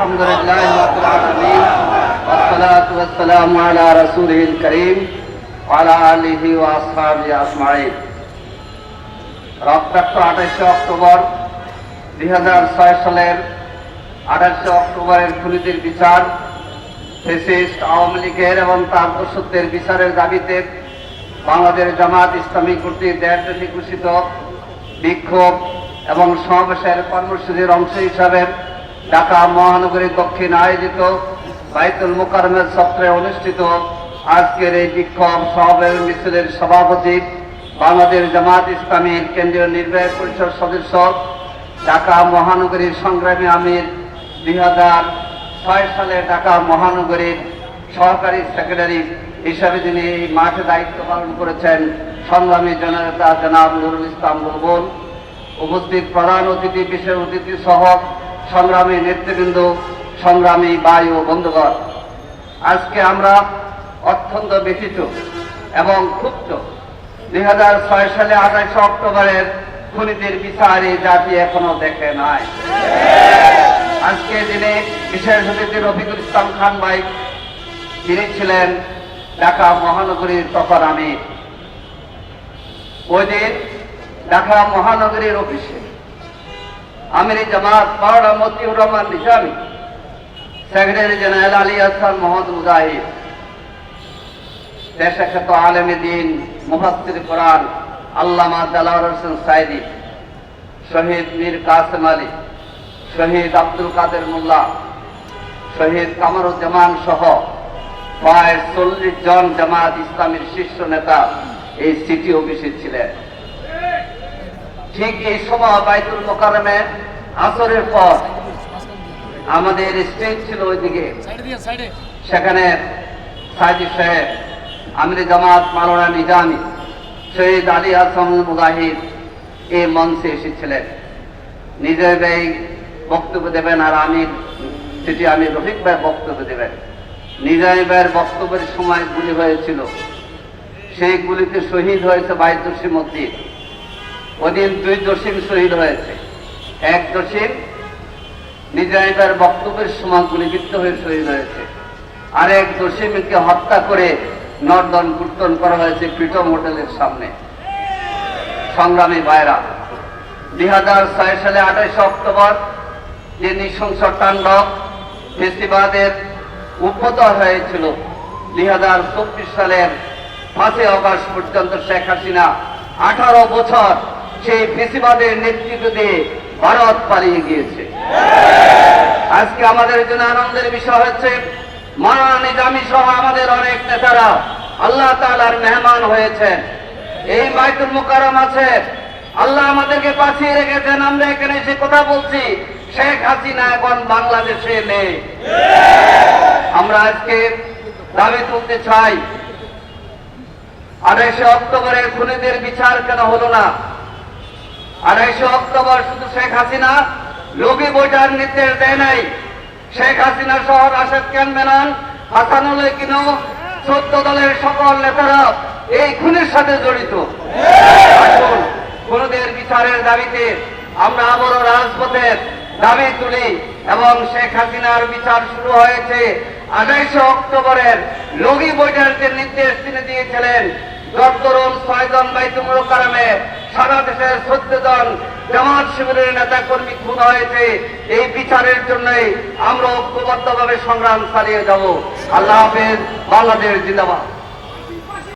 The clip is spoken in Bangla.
الحمد لله رب العالمين والصلاة والسلام على رسوله الكريم وعلى آله وأصحابه أجمعين রক্তাক্ত আঠাশে অক্টোবর দুই সালের আঠাশে অক্টোবরের খুনিদের বিচার ফেসিস্ট আওয়ামী লীগের এবং তার দোষত্বের বিচারের দাবিতে বাংলাদেশ জামাত ইসলামী কর্তৃক দেশব্যাপী ঘোষিত বিক্ষোভ এবং সমাবেশের কর্মসূচির অংশ হিসাবে ঢাকা মহানগরীর দক্ষিণ আয়োজিত বাইতুল মোকারমের সত্রে অনুষ্ঠিত আজকের এই বিক্ষোভ সমাবেশ মিছিলের সভাপতি বাংলাদেশ জামাত ইসলামীর কেন্দ্রীয় নির্বাহী পরিষদ সদস্য ঢাকা মহানগরীর সংগ্রামী আমির দুই হাজার ছয় সালে ঢাকা মহানগরীর সহকারী সেক্রেটারি হিসাবে যিনি এই মাঠে দায়িত্ব পালন করেছেন। সংগ্রামী জননেতা জনাব নুরুল ইসলাম বুলবুল, উপস্থিত প্রধান অতিথি, বিশেষ অতিথি সহ সংগ্রামী নেতৃবৃন্দ, সংগ্রামী বায়ু বন্ধুগণ, আজকে আমরা অত্যন্ত ব্যথিত এবং ক্ষুব্ধ দুই হাজার ছয় সালে আঠাশে অক্টোবরের খুনিদের বিচার জাতি এখনও দেখে নাই। আজকে দিনে বিশেষ অতিথি রফিকুল ইসলাম খান ভাই তিনি ছিলেন ঢাকা মহানগরীর তখন আমি ওই দিন ঢাকা মহানগরীর অফিসে আমির জামাত মাওলানা মতিউর রহমান নিজামী সেক্রেটারি জেনারেল আলী হাসান মোহাম্মদ মুজাহিদ দেশে খ্যাত আলেমে দিন মুফাসির কোরআন আল্লামা দালাওয়ার হোসেন সাইদি, শহীদ মীর কাসেম আলী, শহীদ আব্দুল কাদের মোল্লা, শহীদ কামরুজ্জামান সহ প্রায় চল্লিশ জন জামাত ইসলামের শীর্ষ নেতা এই সিটি অফিসে ছিলেন। ঠিক এই সময় বাইতুল মোকারমে আসরের পর আমাদের স্টেজ ছিল ওইদিকে। সেখানে সাইদি সাহেব আমির জামাত মাওলানা নিজামি শহীদ আলী হাসান মুজাহিদ এই মঞ্চে এসেছিলেন। নিজে ভাই বক্তব্য দেবেন আর আমি সেটি আমি রফিক ভাই বক্তব্য দেবেন। নিজামী ভাইয়ের বক্তব্যের সময় গুলি হয়েছিল। সেই গুলিতে শহীদ হয়েছে দশীর মধ্যে ওদিন দুই দশীম শহীদ হয়েছে। এক দশীম নিজামী বক্তব্যের সময় গুলিবিদ্ধ হয়ে শহীদ হয়েছে। আর এক দশীমকে হত্যা করে নর্দন কীর্তন করা হয়েছে প্রিটম হোটেলের সামনে। সংগ্রামী ভাইরা, দুই হাজার ছয় সালে আঠাশে অক্টোবর যে নৃশংস তাণ্ডব ফেস্টিভালের উদ্ভূত হয়েছিল, দুই হাজার চব্বিশ সালের পাঁচই অগস্ট পর্যন্ত শেখ হাসিনা আঠারো বছর সেই ফেস্টিভালের নেতৃত্ব দিয়ে ভারত পালিয়ে গিয়েছে। আজকে আমাদের জন্য আনন্দের বিষয় হচ্ছে নিজামী সহ আমাদের অনেক নেতারা আল্লাহ তালার মেহমান হয়েছেন। এই বাইতুল মুকারম আছে। আল্লাহ আমাদেরকে বাঁচিয়ে রেখেছেন। আমরা এখানে এসে কথা বলছি, শেখ হাসিনা এখন বাংলাদেশে নেই। আমরা আজকে দাবি তুলতে চাই আড়াইশে অক্টোবরের খুনিদের বিচার কেন হলো না? আড়াইশে অক্টোবর শুধু শেখ হাসিনা লোভি বইটার নির্দেশ দেয় নাই। শেখ হাসিনা সহ রাশেদ ক্যাম্পেনান হাসানুল, কিনো, চোদ্দ দলের সকল নেতারা এই খুনের সাথে জড়িত। আসুন, খুনিদের বিচারের দাবিতে আমরা আবারও রাজপথের দাবি তুলি এবং শেখ হাসিনার বিচার শুরু হয়েছে আঠাইশে অক্টোবরের লগি যে নির্দেশ তিনি দিয়েছিলেন। দশ তরুণ ছয়জন বাইতুমুল কারামে সারা দেশের চোদ্দ জন জামাত শিবিরের নেতা কর্মী খুন হয়েছে এই বিচারের জন্যই আমরা ঐক্যবদ্ধভাবে সংগ্রাম চালিয়ে যাব। আল্লাহ হাফেজ, বাংলাদেশ জিন্দাবাদ।